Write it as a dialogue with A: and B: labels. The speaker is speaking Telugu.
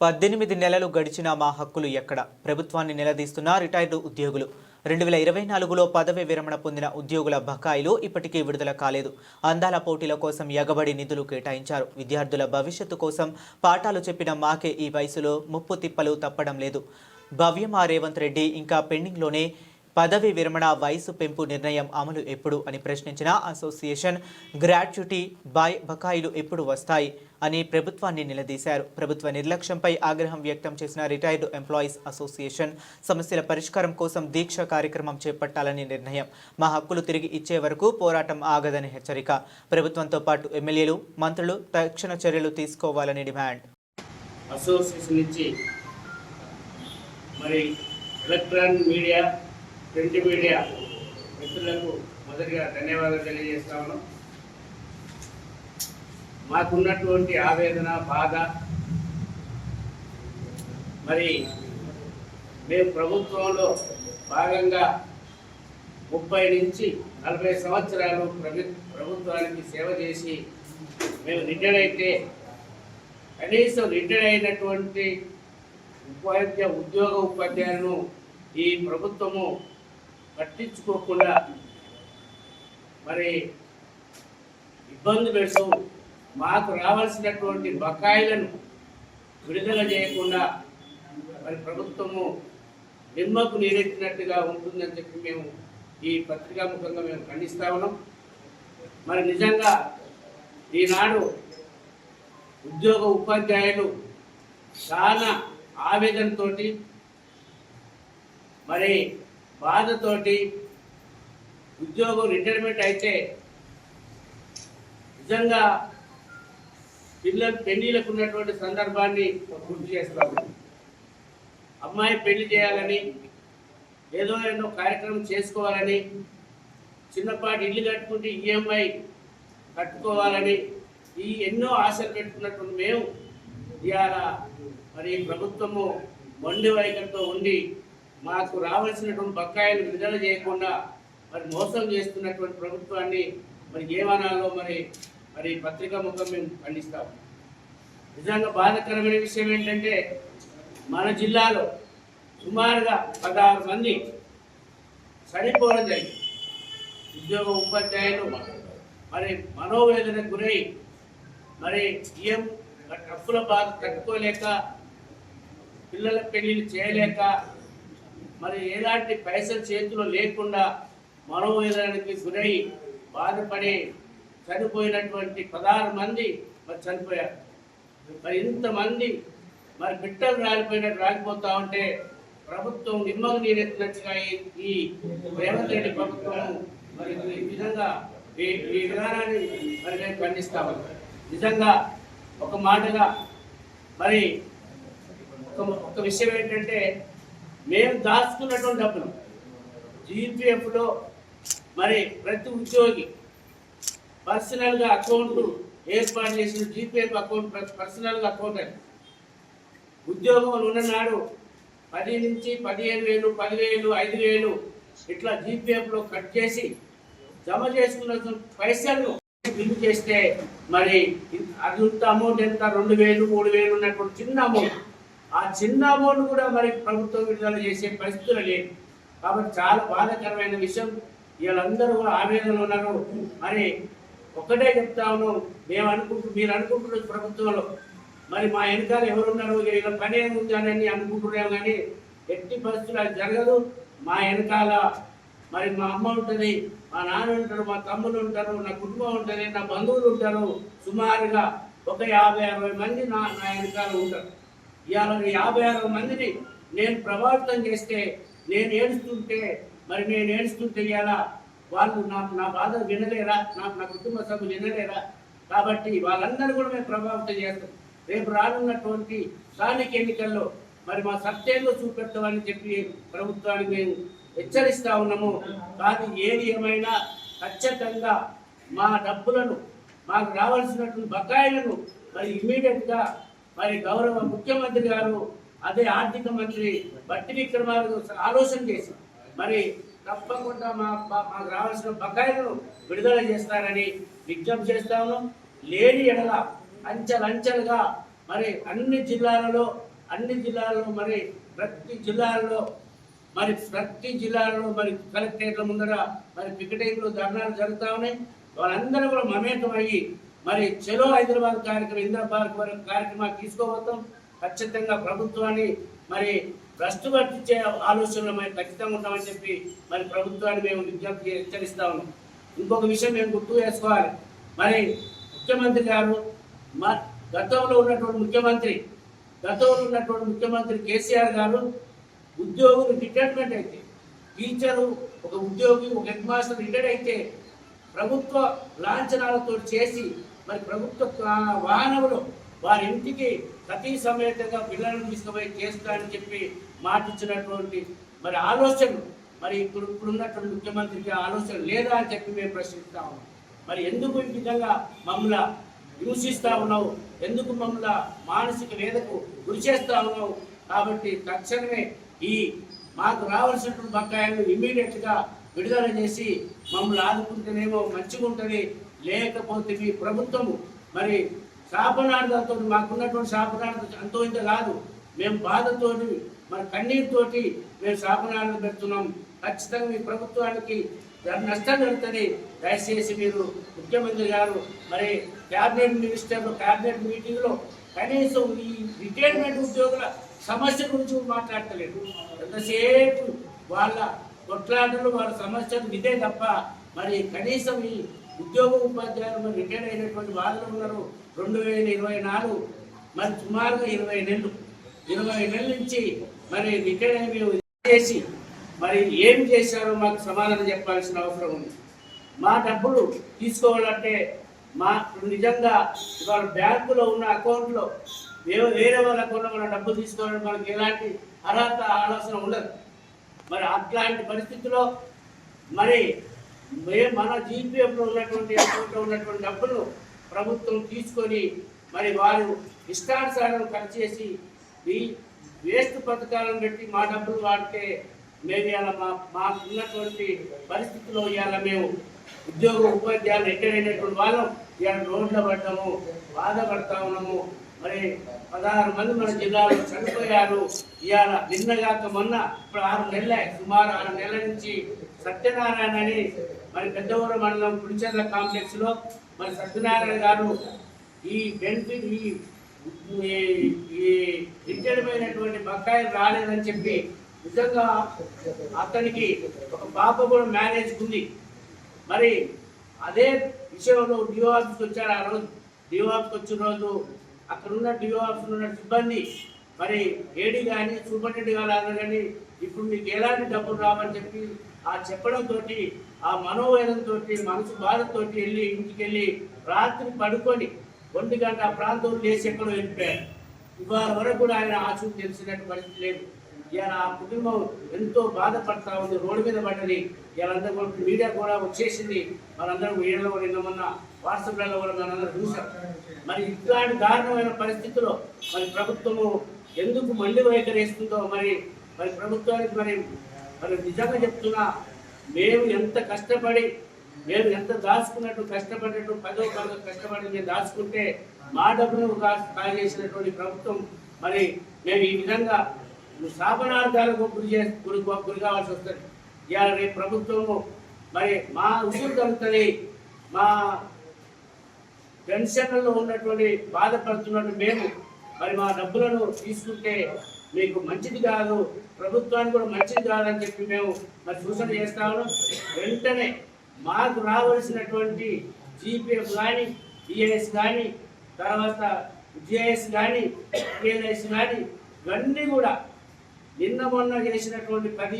A: పద్దెనిమిది నెలలు గడిచిన మా హక్కులు ఎక్కడ? ప్రభుత్వాన్ని నిలదీస్తున్న రిటైర్డ్ ఉద్యోగులు. రెండు వేల ఇరవై నాలుగులో పదవి విరమణ పొందిన ఉద్యోగుల బకాయిలు ఇప్పటికీ విడుదల కాలేదు. అందాల పోటీల కోసం ఎగబడి నిధులు కేటాయించారు. విద్యార్థుల భవిష్యత్తు కోసం పాఠాలు చెప్పిన మాకే ఈ వయసులో ముప్పు తిప్పలు తప్పడం లేదు. భవ్యమా రేవంత్ రెడ్డి ఇంకా పెండింగ్లోనే పదవి విరమణ వయసు పెంపు నిర్ణయం అమలు ఎప్పుడు అని ప్రశ్నించిన అసోసియేషన్ గ్రాట్యుటీ బాయ్ బకాయిలు ఎప్పుడు వస్తాయి అని ప్రభుత్వాన్ని నిలదీశారు. ప్రభుత్వ నిర్లక్ష్యంపై ఆగ్రహం వ్యక్తం చేసిన రిటైర్డ్ ఎంప్లాయీస్ అసోసియేషన్ సమస్యల పరిష్కారం కోసం దీక్ష కార్యక్రమం చేపట్టాలని నిర్ణయం. మా హక్కులు తిరిగి ఇచ్చే వరకు పోరాటం ఆగదని హెచ్చరిక. ప్రభుత్వంతో పాటు ఎమ్మెల్యేలు మంత్రులు తక్షణ చర్యలు తీసుకోవాలని డిమాండ్.
B: అసోసియేషన్ నుంచి మరి ఎలక్ట్రానిక్ మీడియా ప్రింట్ మీడియా మిత్రులకు మొదటిగా ధన్యవాదాలు తెలియజేస్తా ఉన్నాం. మాకున్నటువంటి ఆవేదన బాధ మరి మేము ప్రభుత్వంలో భాగంగా ముప్పై నుంచి నలభై సంవత్సరాలు ప్రభు ప్రభుత్వానికి సేవ చేసి మేము రిటైర్ అయితే కనీసం రిటైర్ అయినటువంటి ఉపాధ్యాయ ఉద్యోగ ఉపాధ్యాయులను ఈ ప్రభుత్వము పట్టించుకోకుండా మరి ఇబ్బంది పెడుతూ మాకు రావాల్సినటువంటి బకాయిలను విడుదల చేయకుండా మరి ప్రభుత్వము నిమ్మకు నీరెత్తినట్టుగా ఉంటుందని చెప్పి మేము ఈ పత్రికాముఖంగా మేము ఖండిస్తా ఉన్నాం. మరి నిజంగా ఈనాడు ఉద్యోగ ఉపాధ్యాయులు చాలా ఆవేదనతోటి మరి బాధతోటి ఉద్యోగం రిటైర్మెంట్ అయితే నిజంగా పిల్లలు పెళ్ళిలకు ఉన్నటువంటి సందర్భాన్ని గుర్తు చేస్తాము అమ్మాయి పెళ్ళి చేయాలని ఏదో ఏదో కార్యక్రమం చేసుకోవాలని చిన్నపాటి ఇల్లు కట్టుకుంటే ఈఎంఐ కట్టుకోవాలని ఈ ఎన్నో ఆశలు పెట్టుకున్నటువంటి మేము ఇవాళ మరి ప్రభుత్వము మొండి వైఖరితో ఉండి మాకు రావాల్సినటువంటి బకాయిలు విడుదల చేయకుండా మరి మోసం చేస్తున్నటువంటి ప్రభుత్వాన్ని మరి ఏమానాల్లో మరి మరి పత్రికా ముఖం మేము ఖండిస్తాము. నిజంగా బాధాకరమైన విషయం ఏంటంటే మన జిల్లాలో సుమారుగా పదహారు మంది చనిపోవడం జరిగింది. ఉద్యోగ ఉపాధ్యాయులు మరి మనోవేదనకు గురై మరి ఈఎం డబ్బుల బాధ తట్టుకోలేక పిల్లల పెళ్ళిళ్ళు చేయలేక మరి ఎలాంటి పైసలు చేతిలో లేకుండా మనోవేదనకి గురై బాధపడి చనిపోయినటువంటి పదహారు మంది మరి చనిపోయారు. మరి ఇంతమంది మరి బిట్టలు రాలిపోయినట్టు రాలిపోతా ఉంటే ప్రభుత్వం నిమ్మకు నీరెత్తినట్టుగా ఈ- ఈ రేవంత్ రెడ్డి ప్రభుత్వం మరి ఈ విధంగా ఈ ఈ విధానాన్ని మరి నేను ఖండిస్తాము. నిజంగా ఒక మాటగా మరి ఒక ఒక విషయం ఏంటంటే మేము దాచుకున్నటువంటి డబ్బులు. జీపీఎఫ్లో మరి ప్రతి ఉద్యోగి పర్సనల్గా అకౌంట్ ఏర్పాటు చేసిన జీపీఎఫ్ అకౌంట్ పర్సనల్గా అకౌంట్ అది. ఉద్యోగం ఉన్ననాడు పది నుంచి పదిహేను వేలు పదివేలు ఐదు వేలు ఇట్లా జీపీఎఫ్లో కట్ చేసి జమ చేసుకున్న పైసలు బిల్లు చేస్తే మరి అది అమౌంట్ ఎంత? రెండు వేలు మూడు వేలు ఉన్నటువంటి చిన్న అమౌంట్ ఆ చిన్న అమౌంట్ కూడా మరి ప్రభుత్వం విడుదల చేసే పరిస్థితులు లేదు కాబట్టి చాలా బాధాకరమైన విషయం. వీళ్ళందరూ కూడా ఆవేదనలో ఉన్నారు. మరి ఒక్కటే చెప్తా ఉన్నాం. మేము అనుకుంటు మీరు అనుకుంటున్నారు ప్రభుత్వంలో మరి మా వెనకాల ఎవరున్నారు? వీళ్ళ పని ఏముంది అని అనుకుంటున్నాం కానీ ఎట్టి పరిస్థితులు అది జరగదు. మా వెనకాల మరి మా అమ్మ ఉంటుంది మా నాన్న ఉంటారు మా తమ్ముడు ఉంటారు నా కుటుంబం ఉంటుంది నా బంధువులు ఉంటారు. సుమారుగా ఒక యాభై అరవై మంది నా నా వెనకాల ఉంటారు. ఇవాళ యాభై అరవై మందిని నేను ప్రభావితం చేస్తే నేను ఏడుస్తుంటే మరి నేను ఏడుస్తుంటే ఇవాళ వాళ్ళు నాకు నా బాధ వినలేరా? నాకు నా కుటుంబ సభ్యులు వినలేరా? కాబట్టి వాళ్ళందరూ కూడా మేము ప్రభావితం చేస్తాం. రేపు రానున్నటువంటి స్థానిక ఎన్నికల్లో మరి మా సత్యంలో చూపెడతామని చెప్పి ప్రభుత్వానికి మేము హెచ్చరిస్తా ఉన్నాము. కానీ ఏది ఏమైనా ఖచ్చితంగా మా డబ్బులను మాకు రావాల్సినటువంటి బకాయిలను మరి ఇమీడియట్గా మరి గౌరవ ముఖ్యమంత్రి గారు అదే ఆర్థిక మంత్రి బట్టి విక్రమాలతో ఆలోచన చేసి మరి తప్పకుండా మా మా- మాకు రావాల్సిన బకాయిలను విడుదల చేస్తారని విజ్ఞప్తి చేస్తాను లేని ఎడల అంచెలంచెలుగా మరి అన్ని జిల్లాలలో అన్ని జిల్లాలలో మరి ప్రతి జిల్లాలలో మరి ప్రతి జిల్లాలలో మరి కలెక్టరేట్ల ముందర మరి పికెటింగ్లు ధర్నాలు జరుగుతూ ఉన్నాయి. వాళ్ళందరూ కూడా మమేకమయ్యి మరి చెలో హైదరాబాద్ కార్యక్రమం ఇందిరా పార్క్ వరకు కార్యక్రమాలు తీసుకోబోతాం. ఖచ్చితంగా ప్రభుత్వాన్ని మరి భ్రష్టు పట్టించే ఆలోచనలు మరి ఖచ్చితంగా ఉంటామని చెప్పి మరి ప్రభుత్వాన్ని మేము విజ్ఞప్తి హెచ్చరిస్తా ఉన్నాం. ఇంకొక విషయం మేము గుర్తు చేసుకోవాలి. మరి ముఖ్యమంత్రి గారు మా గతంలో ఉన్నటువంటి ముఖ్యమంత్రి గతంలో ఉన్నటువంటి ముఖ్యమంత్రి కేసీఆర్ గారు ఉద్యోగులు రిటైర్మెంట్ అయితే టీచరు ఒక ఉద్యోగి ఒక హెడ్ మాస్టర్ రిటైర్ అయితే ప్రభుత్వ లాంఛనాలతో చేసి మరి ప్రభుత్వ వాహనములు వాహనంలో వారి ఇంటికి ప్రతి సమేతంగా పిల్లలను తీసుకుపోయి చేస్తానని చెప్పి మాటిచ్చినటువంటి మరి ఆలోచనలు. మరి ఇప్పుడు ఇప్పుడున్నటువంటి ముఖ్యమంత్రికి ఆలోచన లేదా అని చెప్పి మేము ప్రశ్నిస్తా ఉన్నాం. మరి ఎందుకు ఈ విధంగా మమ్మల్ని హింసిస్తా ఉన్నావు? ఎందుకు మమ్మల్ని మానసిక వేదకు గురి చేస్తా ఉన్నావు? కాబట్టి తక్షణమే ఈ మాకు రావాల్సినటువంటి బకాయిలు ఇమీడియట్గా విడుదల చేసి మమ్మల్ని ఆదుకుంటేనేమో మంచిగా ఉంటుంది లేకపోతే మీ ప్రభుత్వము మరి శాపనార్థంతో మాకున్నటువంటి శాపనార్థ అంతో ఇంత కాదు. మేము బాధతోటి మన కన్నీరుతోటి మేము శాపనార్థం పెడుతున్నాం. ఖచ్చితంగా మీ ప్రభుత్వానికి నష్టం జరుగుతుంది. దయచేసి మీరు ముఖ్యమంత్రి గారు మరి క్యాబినెట్ మినిస్టర్లు క్యాబినెట్ మీటింగ్లో కనీసం ఈ రిటైర్మెంట్ ఉద్యోగుల సమస్య గురించి మాట్లాడతలేదు. ఎంతసేపు వాళ్ళ కొట్లాటలు వాళ్ళ సమస్యలు ఇదే తప్ప మరి కనీసం ఈ ఉద్యోగ ఉపాధ్యాయులు మరి రిటైర్ అయినటువంటి వాళ్ళు ఉన్నారు. రెండు వేల ఇరవై నాలుగు మరి సుమారుగా ఇరవై నెలలు. ఇరవై నెలల నుంచి మరి రిటైర్ అయి మేము చేసి మరి ఏం చేశారో మాకు సమాధానం చెప్పాల్సిన అవసరం ఉంది. మా డబ్బులు తీసుకోవాలంటే మా నిజంగా ఇవాళ బ్యాంకులో ఉన్న అకౌంట్లో వేరే వాళ్ళ అకౌంట్లో మన డబ్బులు తీసుకోవాలని మనకి ఎలాంటి అర్హత ఆలోచన ఉండదు. మరి అట్లాంటి పరిస్థితిలో మరి మే మన జీపీఎఫ్లో ఉన్నటువంటి అకౌంట్లో ఉన్నటువంటి డబ్బులు ప్రభుత్వం తీసుకొని మరి వారు ఇష్టానుసారం ఖర్చు చేసి ఈ వేస్ట్ పథకాలను పెట్టి మా డబ్బులు వాడితే మేము ఇలా మా మాకు ఉన్నటువంటి పరిస్థితిలో ఇవాళ మేము ఉద్యోగ ఉపాధ్యాయులు రిటైర్ అయినటువంటి వాళ్ళం ఇవాళ రోడ్ల పడ్డాము బాధపడతా ఉన్నాము. మరి పదహారు మంది మన జిల్లాలో చనిపోయారు. ఇవాళ నిన్నగాక మొన్న ఇప్పుడు ఆరు నెలలే సుమారు ఆరు నెలల నుంచి సత్యనారాయణ అని మరి పెద్దవరం మండలం పులిచెర్ల కాంప్లెక్స్లో మరి సత్యనారాయణ గారు ఈ బెనిఫిట్ ఈ ఈ- ఈ అయినటువంటి బకాయిలు రాలేదని చెప్పి నిజంగా అతనికి ఒక పాప కూడా మ్యారేజ్ ఉంది. మరి అదే విషయంలో డిఓ ఆఫీస్కి వచ్చారు ఆ రోజు. డిఓ ఆఫీస్కి వచ్చిన రోజు అక్కడ ఉన్న డిఓ ఆఫీస్లో ఉన్న సిబ్బంది మరి ఏడీ కానీ సూపరింటెండెంట్ గారు కానీ ఇప్పుడు మీకు ఎలాంటి డబ్బులు రావని చెప్పి ఆ చెప్పడంతో ఆ మనోవేదంతో మనసు బాధతో వెళ్ళి ఇంటికి వెళ్ళి రాత్రి పడుకొని ఒంటి గంట ఆ ప్రాంతంలో లేచి ఎక్కడో వెళ్ళిపోయారు ఇవాళ వరకు కూడా ఆయన ఆశ తెలిసినట్టు పరిస్థితి లేదు. ఇలా ఆ కుటుంబం ఎంతో బాధపడతా ఉంది. రోడ్డు మీద పడ్డది. ఇవాళంతా కూడా మీడియా కూడా వచ్చేసింది. మనందరం మీడియాలో కూడా నిన్న మొన్న వాట్సాప్లలో కూడా మనందరం చూసాం మరి ఇట్లాంటి దారుణమైన పరిస్థితుల్లో మరి ప్రభుత్వము ఎందుకు మళ్ళీ వైఖరిస్తుందో మరి మరి ప్రభుత్వానికి మరి మరి నిజంగా చెప్తున్నా మేము ఎంత కష్టపడి మేము ఎంత దాచుకున్నట్టు కష్టపడినట్టు పదో పదో కష్టపడి మేము దాచుకుంటే మా డబ్బును కాజేసినటువంటి ప్రభుత్వం మరి మేము ఈ విధంగా శాపనార్థాలకు గురి చే గురి గురి కావాల్సి వస్తుంది. ఇవాళ రేపు ప్రభుత్వము మరి మా ఉసురు మా పెన్షన్లలో ఉన్నటువంటి బాధపడుతున్నట్టు మేము మరి మా డబ్బులను తీసుకుంటే మీకు మంచిది కాదు. ప్రభుత్వానికి కూడా మంచిది కాదని చెప్పి మేము మరి సూచన చేస్తాము వెంటనే మాకు రావాల్సినటువంటి జీపీఎఫ్ కానీ ఈఎస్ కానీ తర్వాత జిఐఎస్ కానీ పిఎల్ఐస్ కానీ ఇవన్నీ కూడా నిన్న మొన్న చేసినటువంటి పది